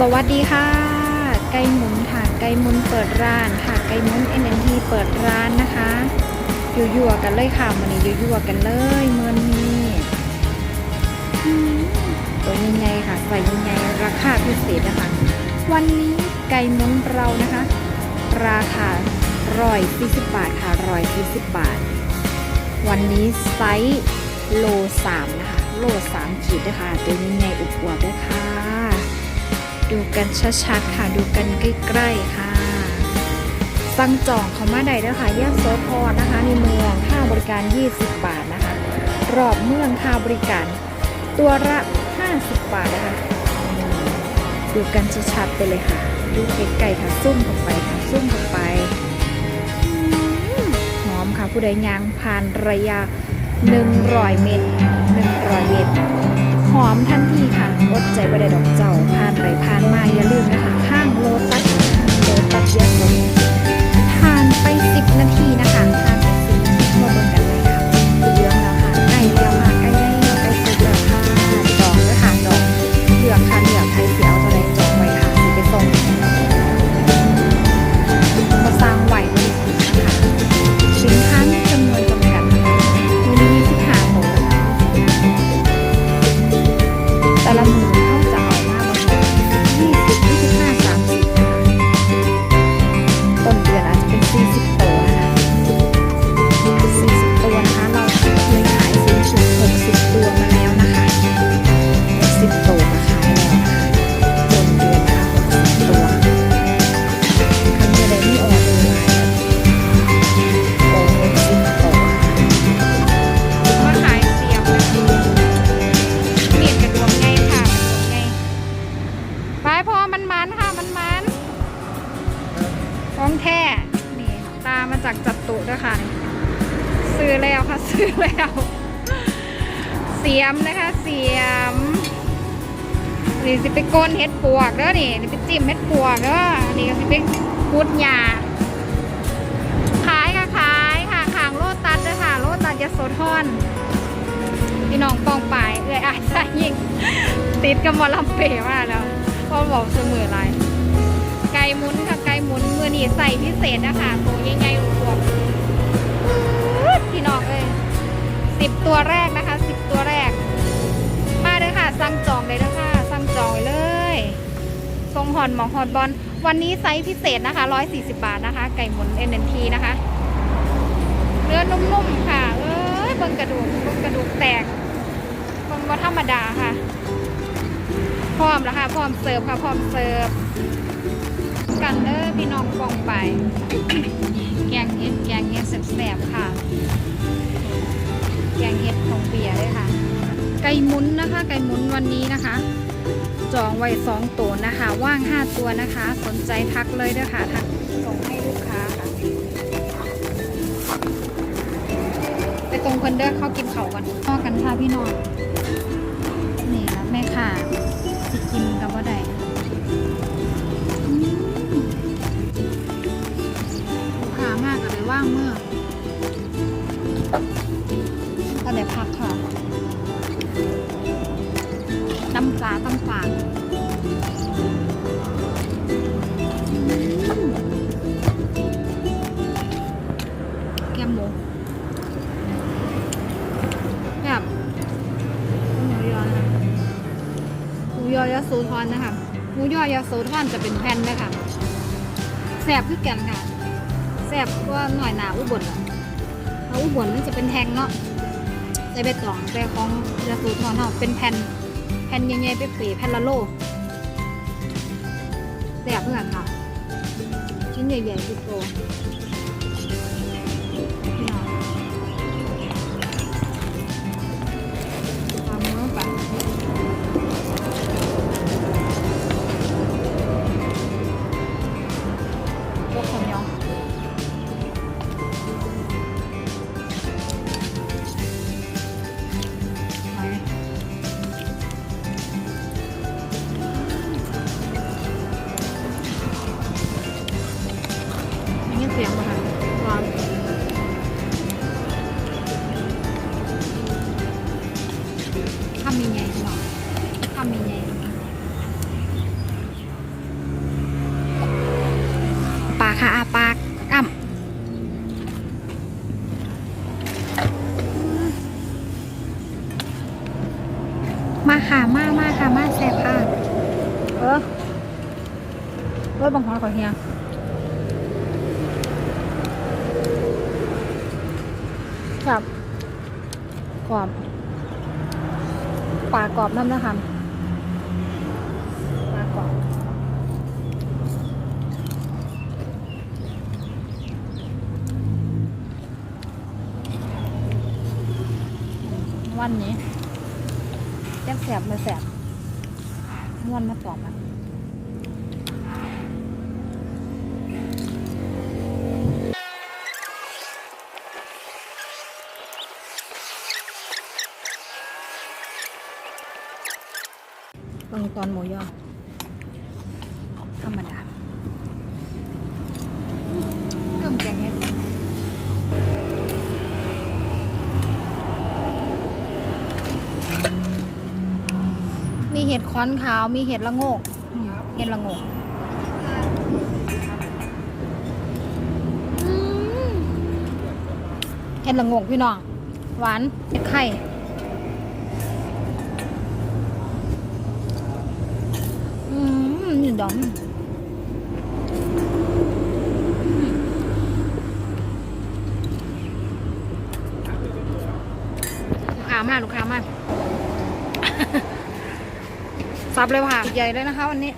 สวัสดีค่ะ ไก่หมุนค่ะไก่หมุนเปิดร้านค่ะไก่หมุน NNT เปิดร้านนะคะอยั่วๆกันเลยค่ะมันนี้อยั่วๆกันเลยเมื่อนี้ตัวใหญ่ๆค่ะใส่ใหญ่ๆราคาพิเศษนะคะ วันนี้ไก่หมุนเรานะคะ ราคาร้อยสี่สิบบาทค่ะร้อยสี่สิบบาท วันนี้ไซส์โลสามนะคะโลสามขีดด้วยค่ะตัวใหญ่ๆอุบอวบด้วยค่ะ ดูกันชัดๆค่ะดูกันใกล้ๆค่ะ สั่งจองเขามาได้ด้วค่ะแยกโซพอนะคะ ในเมืองค่าบริการ 20 บาทนะคะ รอบเมืองค่าบริการ ตัวละ 50 บาทนะคะดูกันชัดๆไปเลยค่ะ ดูใกล้ๆค่ะซุ่มเข้าไปค่ะซุ่มเข้าไปหอมค่ะผู้ใดยางผ่านระยะ 100 เมตร 100 เมตร อมทันทีค่ะอดใจบ่ได้ดอกเจ้าผ่านไปผ่านมาอย่าลืมนะคะ ข้างโลตัสโลตัสยาสมผ่านไป 10 นาที ของแท้นี่ตามมาจากจัดตุด้วยค่ะซื้อแล้วค่ะซื้อแล้ว เสียมนะคะเสียมนี่สิไปก้นเห็ดปวกเด้อนี่นี่ไปจิ้มเห็ดปวกเด้อนี่ก็สิไปพุดหญ้าขายค่ะขายค่ะขางโลตัสเด้อค่ะ โลตัสยาโสธรพี่น้องปองปายเอ้ยอาจจะยิงติดกับมอลำเป๋มากแล้วเพราะบอกเสมอไรไก่มุนค่ะ อนี่ใส่พิเศษนะคะตัวใหญ่ๆอวบๆพี่น้องเอ้ยสิบตัวแรกนะคะสิบตัวแรก มาเลยค่ะ สั่งจองเลยนะคะสั่งจองเลยทรงหอนหมองหอนบอลวันนี้ไซส์พิเศษนะคะ140บาทนะคะ ไก่หมุน NNT นะคะเนื้อนุ่มๆค่ะ เอ้ยเบิ่งกระดูกเบิ่งกระดูกแตกเบิ่งว่าธรรมดาค่ะ พร้อมแล้วค่ะ พร้อมเสิร์ฟค่ะ พร้อมเสิร์ฟ กันเด้อพี่น้องกองไป แกงเห็ดแกงเห็ดแสบๆค่ะ แกงเห็ดของเบียร์เลยค่ะ ไก่หมุนนะคะ ไก่หมุนวันนี้นะคะ จองไว้สองตัวนะคะ ว่างห้าตัวนะคะ สนใจทักเลยเด้อค่ะทักส่งให้ลูกค้าค่ะ ไปตรงคนเด้อเข้ากินเขาก่อนพ่อกันค่ะพี่น้องนี่ละแม่ค่ะ แกมหมูแบบหมูยอนะคะหมูยอยาสูทอนนะคะหมูยอยาสูทอนจะเป็นแผ่นนะคะแสบคือกันค่ะแสบกว่าหน่อยหนาอุบลเพราะอุบลมันจะเป็นแทงเนาะใส่ใบตองแต่ของยาสูทอนเนาะเป็นแผ่นแผ่นใหญ่ๆไปปีแผ่นละโลแสบเพื่อนค่ะชิ้นใหญ่ๆติดโต รถบังคับขอเฮียครับกรอบปลากรอบน้ำนะคะปลากรอบวันนี้แซ่บแสบมาแสบม่วนมาตอบมัน งตอนหมูยอธรรมดาเครื่องแกงเห็ดมีเห็ดค้อนขาว มีเห็ดละโงกอืมเห็ดละโงกอืมเห็ดละโงกพี่น้อง หวานเห็ดไข่ อืม นี่ดอมลูกค้ามาลูกค้ามาซับเลยค่ะใหญ่เลยนะคะวันนี้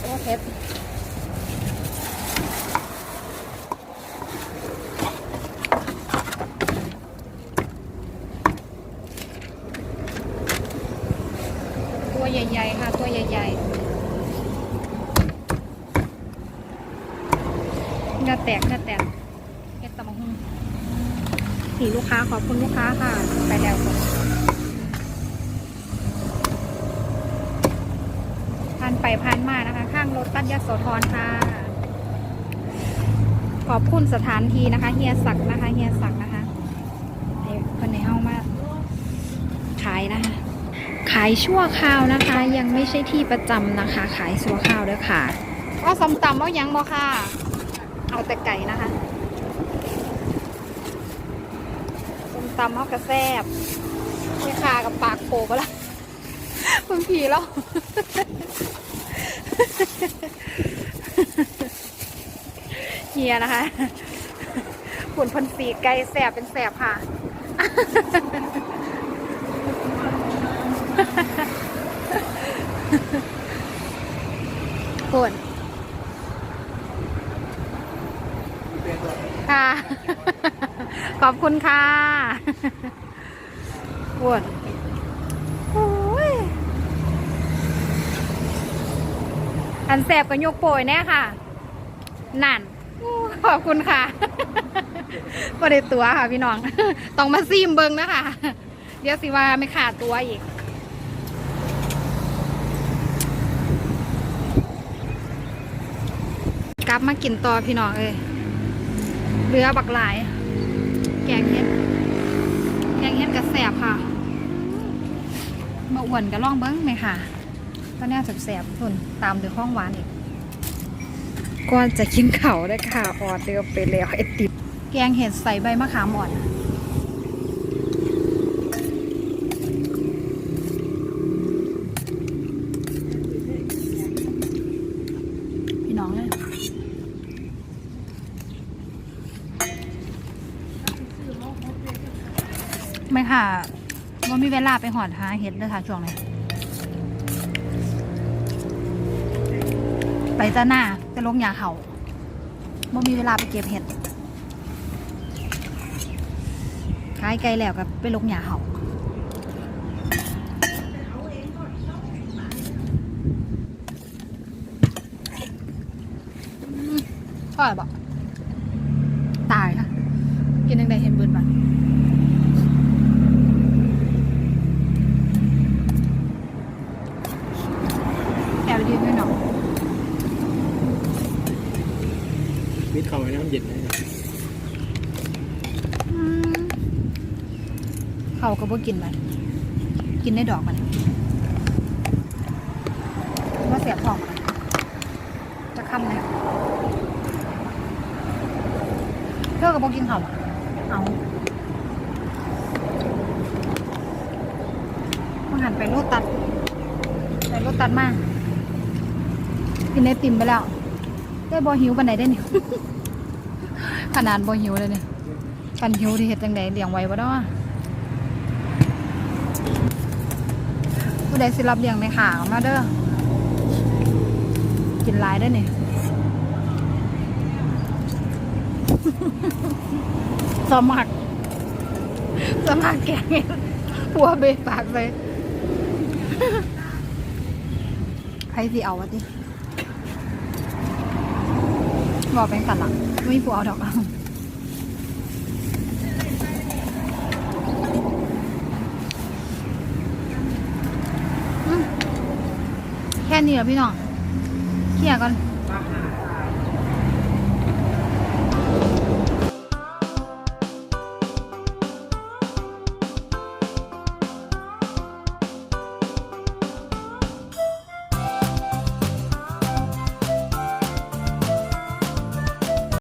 โอ้เผ็ดตัวใหญ่ ๆ ค่ะ ตัวใหญ่ๆ เนื้อแตกเนื้อแตกเฮ็ดตะมุ่งสีลูกค้าขอบคุณลูกค้าค่ะ ไปแล้วคนผ่านไปผ่านมานะคะ ข้างรถตัดยศโสธรค่ะ ขอบคุณสถานที่นะคะ เฮียศักดิ์นะคะ เฮียศักดิ์นะคะไอ้คนในห้องมาขายนะคะ ขายชั่วคราวนะคะ ยังไม่ใช่ที่ประจำนะคะ ขายชั่วคราวด้อค่ะว่าสมตำเอายังบ่ค่ะ แต่ไก่นะคะสมตำเอากระแซบไม่คากับปากโผล่ไปละคุณผีแล้วเฮียนะคะขุนพันสีไก่แสบเป็นแสบค่ะคุณค่ะ ขอบคุณค่ะคุณโอ้ยอันแสบกับยกโปยแน่ค่ะ นั่น ขอบคุณค่ะก็ได้ตัวค่ะพี่น้อง ต้องมาซีมเบิงนะคะ เดี๋ยวสิว่าไม่ขาดตัวอีกกลับมากินต่อพี่น้องเอ้ยเรือบักหลาย แกงเห็ด แกงเห็ดกระแสบค่ะ มาอ้วนกระล่องเบิ้งไหมค่ะก็แน่แสบๆทุนตามด้วยข้องหวานอีกก่อนจะกินเขาได้ค่ะออเดอร์ไปแล้วไอติมแกงเห็ดใส่ใบมะขามอ่อน พี่น้องเลยไม่ค่ะว่า มีเวลาไปหอดหาเห็ดเลยค่ะช่วงนี้ไปจ้าหน้าจะลงยาเขาบ่มีเวลาไปเก็บเห็ดขายไกลแล้วกับไปลงยาเขาอืมอร่อยบอกตายค่ะกินยังไงเห็นบิร์นบ้างแอบไปยืนด้วยหนอ มิดเข้าไปน้ำเย็นเขาก็บ่กินมันกินได้ดอกมันว่าเสียทองจะค้ำเลยเธอก็บ่กินเขาอะเอาไปโลตัดไปโลตัดมากินไอติมไปแล้วได้บอหิวปันไหนได้เนี่ย ขนาดบอหิวเลยเนี่ยกันหิวที่เห็ดจังไดเลี้ยงไว้บ่เนาะผู้ใดสิรับเลี้ยงในขาเอามาเด้อกินลายได้เนี่ยสมัครสมัครแกงหัวเบะปากเลยใครสิเอาวะติบอกเป็นสันหลัง ไม่ผัวเอาดอกเอาแค่นี้เหรอพี่น้องเขี่ยก่อน